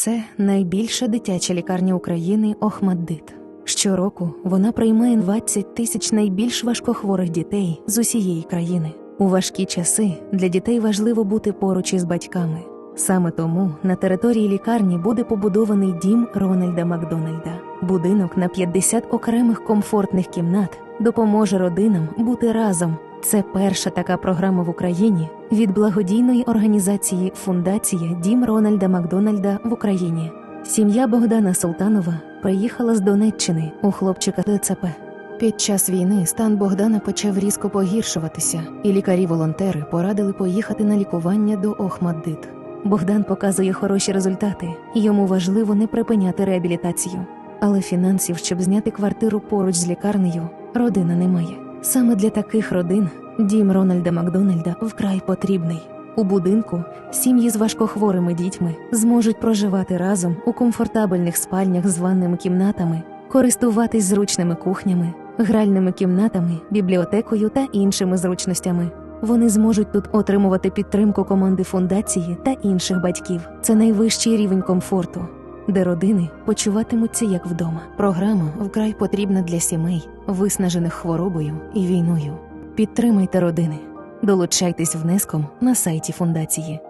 Це найбільша дитяча лікарня України Охмаддит. Щороку вона приймає 20 тисяч найбільш важкохворих дітей з усієї країни. У важкі часи для дітей важливо бути поруч із батьками. Саме тому на території лікарні буде побудований дім Рональда Макдональда. Будинок на 50 окремих комфортних кімнат допоможе родинам бути разом. Це перша така програма в Україні від благодійної організації Фундація Дім Рональда Макдональда в Україні. Сім'я Богдана Султанова приїхала з Донеччини у хлопчика ДЦП. Під час війни стан Богдана почав різко погіршуватися, і лікарі-волонтери порадили поїхати на лікування до Охмаддит. Богдан показує хороші результати, йому важливо не припиняти реабілітацію. Але фінансів, щоб зняти квартиру поруч з лікарнею, родина не має. Саме для таких родин дім Рональда Макдональда вкрай потрібний. У будинку сім'ї з важкохворими дітьми зможуть проживати разом у комфортабельних спальнях з ванними кімнатами, користуватись зручними кухнями, гральними кімнатами, бібліотекою та іншими зручностями. Вони зможуть тут отримувати підтримку команди фундації та інших батьків. Це найвищий рівень комфорту, де родини почуватимуться як вдома. Програма вкрай потрібна для сімей, виснажених хворобою і війною. Підтримайте родини, долучайтесь внеском на сайті фундації.